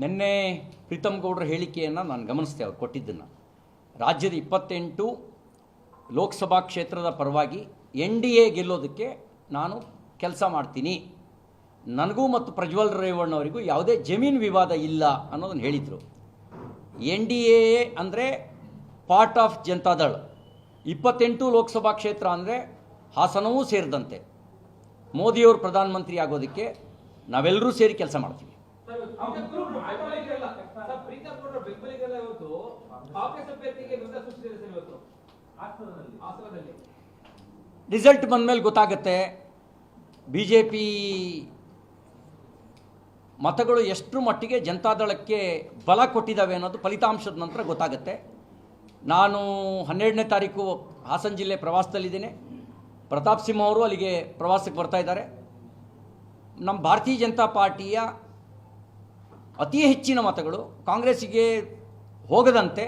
ನಿನ್ನೆ ಪ್ರೀತಮ್ ಗೌಡ್ರ ಹೇಳಿಕೆಯನ್ನು ನಾನು ಗಮನಿಸಿದೆ ಅವ್ರು ಕೊಟ್ಟಿದ್ದನ್ನು. ರಾಜ್ಯದ ಇಪ್ಪತ್ತೆಂಟು ಲೋಕಸಭಾ ಕ್ಷೇತ್ರದ ಪರವಾಗಿ ಎನ್ ಡಿ ಎ ಗೆಲ್ಲೋದಕ್ಕೆ ನಾನು ಕೆಲಸ ಮಾಡ್ತೀನಿ. ನನಗೂ ಮತ್ತು ಪ್ರಜ್ವಲ್ ರೇವಣ್ಣವರಿಗೂ ಯಾವುದೇ ಜಮೀನು ವಿವಾದ ಇಲ್ಲ ಅನ್ನೋದನ್ನು ಹೇಳಿದರು. ಎನ್ ಡಿ ಎ ಅಂದರೆ ಪಾರ್ಟ್ ಆಫ್ ಜನತಾದಳ್ ಇಪ್ಪತ್ತೆಂಟು ಲೋಕಸಭಾ ಕ್ಷೇತ್ರ ಅಂದರೆ ಹಾಸನವೂ ಸೇರಿದಂತೆ. ಮೋದಿಯವರು ಪ್ರಧಾನಮಂತ್ರಿ ಆಗೋದಕ್ಕೆ ನಾವೆಲ್ಲರೂ ಸೇರಿ ಕೆಲಸ ಮಾಡ್ತೀವಿ. ಪ್ರೀತಮ್ ಗೌಡ್ರ ಬೆಂಬಲಿಗರಲ್ಲ ಇವತ್ತು ಕಾಂಗ್ರೆಸ್ ಅಭ್ಯರ್ಥಿಗೆ ವಿರೋಧ ಸೂಚಿಸಿದ್ದಾರೆ ಸರ್ ಇವತ್ತು. ಹಾಸನದಲ್ಲಿ. ಹಾಸನದಲ್ಲಿ. ರಿಸಲ್ಟ್ ಬಂದಮೇಲೆ ಗೊತ್ತಾಗುತ್ತೆ. ಬಿ ಜೆ ಪಿ ಮತಗಳು ಎಷ್ಟು ಮಟ್ಟಿಗೆ ಜನತಾದಳಕ್ಕೆ ಬಲ ಕೊಟ್ಟಿದ್ದಾವೆ ಅನ್ನೋದು ಫಲಿತಾಂಶದ ನಂತರ ಗೊತ್ತಾಗುತ್ತೆ. ನಾನು ಹನ್ನೆರಡನೇ ತಾರೀಕು ಹಾಸನ ಜಿಲ್ಲೆ ಪ್ರವಾಸದಲ್ಲಿದ್ದೇನೆ. ಪ್ರತಾಪ್ ಸಿಂಹ ಅವರು ಅಲ್ಲಿಗೆ ಪ್ರವಾಸಕ್ಕೆ ಬರ್ತಾ ಇದ್ದಾರೆ. ನಮ್ಮ ಭಾರತೀಯ ಜನತಾ ಪಾರ್ಟಿಯ ಅತಿ ಹೆಚ್ಚಿನ ಮತಗಳು ಕಾಂಗ್ರೆಸ್ಸಿಗೆ ಹೋಗದಂತೆ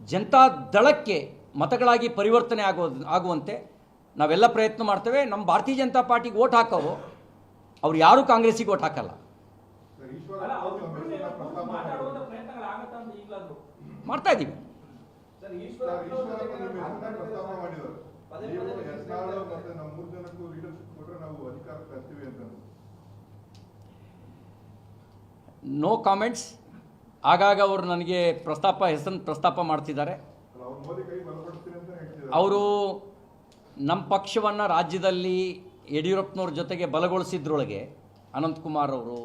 ಜನತಾ ದಳಕ್ಕೆ ಮತಗಳಾಗಿ ಪರಿವರ್ತನೆ ಆಗೋ ಆಗುವಂತೆ ನಾವೆಲ್ಲ ಪ್ರಯತ್ನ ಮಾಡ್ತೇವೆ ನಮ್ಮ ಭಾರತೀಯ ಜನತಾ ಪಾರ್ಟಿಗೆ ಓಟ್ ಹಾಕೋರು ಅವ್ರು ಯಾರೂ ಕಾಂಗ್ರೆಸ್ಸಿಗೆ ಓಟ್ ಹಾಕಲ್ಲ ಸರ್, ಈಶ್ವರ ಅಲ್ಲ ಅವರು ಅವ್ರು ತಮ್ಮ ಹೆಸರನ್ನ ಪ್ರಸ್ತಾಪ ಮಾತಾಡುವಂತ ಮಾಡಿದ್ರು. ಪ್ರಯತ್ನಗಳಾಗತ್ತಾ ಅಂತ ಈಗಲಾದ್ರು ಮಾಡ್ತಾ ಇದ್ದೀವಿ ಸರ್ ಈಶ್ವರ ಸರ್, ಈಶ್ವರಪ್ಪ ನಿಮ್ಮ ಹೆಸರನ್ನ ಪ್ರಸ್ತಾಪ ಮಾಡಿದ್ರು. ಪದೇ ನೀವು ಪದೇ ಯತ್ನಾಳ್ ಮತ್ತೆ ನಮ್ಮ ಮೂರು ಜನಕ್ಕೂ ಲೀಡರ್ಶಿಪ್ ಕೊಟ್ರೆ ನಾವು ಅಧಿಕಾರ ತರ್ತೀವಿ ಅಂತ ನೋ ಕಾಮೆಂಟ್ಸ್ ಆಗಾಗ ಅವರು ನನಗೆ ಪ್ರಸ್ತಾಪ, ಹೆಸರನ್ನು ಪ್ರಸ್ತಾಪ ಮಾಡ್ತಿದ್ದಾರೆ. ಅವರು ನಮ್ಮ ಪಕ್ಷವನ್ನು ರಾಜ್ಯದಲ್ಲಿ ಯಡಿಯೂರಪ್ಪನವ್ರ ಜೊತೆಗೆ ಬಲಗೊಳಿಸಿದ್ರೊಳಗೆ ಅನಂತಕುಮಾರ್ ಅವರು,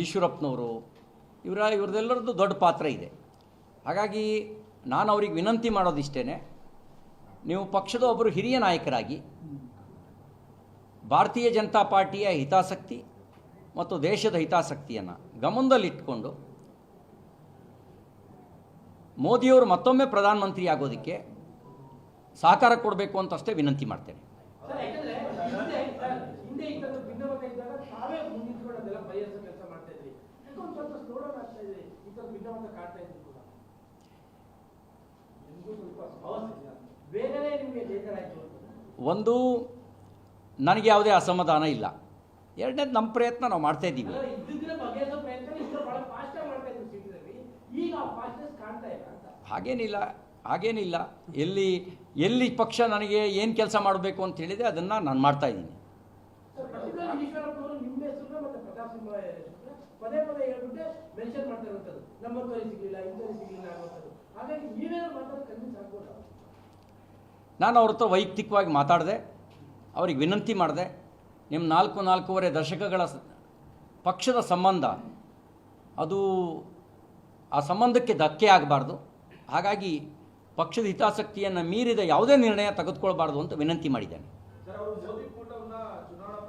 ಈಶ್ವರಪ್ಪನವರು, ಇವರ ಇವ್ರದ್ದೆಲ್ಲರದ್ದು ದೊಡ್ಡ ಪಾತ್ರ ಇದೆ. ಹಾಗಾಗಿ ನಾನು ಅವ್ರಿಗೆ ವಿನಂತಿ ಮಾಡೋದಿಷ್ಟೇ ನೀವು ಪಕ್ಷದ ಒಬ್ಬರು ಹಿರಿಯ ನಾಯಕರಾಗಿ, ಭಾರತೀಯ ಜನತಾ ಪಾರ್ಟಿಯ ಹಿತಾಸಕ್ತಿ ಮತ್ತು ದೇಶದ ಹಿತಾಸಕ್ತಿಯನ್ನು ಗಮನದಲ್ಲಿಟ್ಕೊಂಡು ಮೋದಿಯವರು ಮತ್ತೊಮ್ಮೆ ಪ್ರಧಾನಮಂತ್ರಿ ಆಗೋದಕ್ಕೆ ಸಹಕಾರ ಕೊಡಬೇಕು ಅಂತ ಅಷ್ಟೇ ವಿನಂತಿ ಮಾಡ್ತೇನೆ. ಒಂದು ನನಗೆ ಯಾವುದೇ ಅಸಮಾಧಾನ ಇಲ್ಲ. ಎರಡನೇದು ನಮ್ಮ ಪ್ರಯತ್ನ ನಾವು ಮಾಡ್ತಾ ಇದ್ದೀವಿ. ಹಾಗೇನಿಲ್ಲ ಹಾಗೇನಿಲ್ಲ. ಎಲ್ಲಿ ಎಲ್ಲಿ ಪಕ್ಷ ನನಗೆ ಏನು ಕೆಲಸ ಮಾಡಬೇಕು ಅಂತ ಹೇಳಿದೆ ಅದನ್ನು ನಾನು ಮಾಡ್ತಾ ಇದ್ದೀನಿ. ನಾನು ಅವ್ರ ಹತ್ರ ವೈಯಕ್ತಿಕವಾಗಿ ಮಾತಾಡಿದೆ ಅವ್ರಿಗೆ ವಿನಂತಿ ಮಾಡಿದೆ. ನಿಮ್ಮ ನಾಲ್ಕು ನಾಲ್ಕೂವರೆ ದಶಕಗಳ ಪಕ್ಷದ ಸಂಬಂಧ, ಅದು ಆ ಸಂಬಂಧಕ್ಕೆ ಧಕ್ಕೆ ಆಗಬಾರ್ದು. ಹಾಗಾಗಿ ಪಕ್ಷದ ಹಿತಾಸಕ್ತಿಯನ್ನು ಮೀರಿದ ಯಾವುದೇ ನಿರ್ಣಯ ತೆಗೆದುಕೊಳ್ಬಾರ್ದು ಅಂತ ವಿನಂತಿ ಮಾಡಿದ್ದೇನೆ.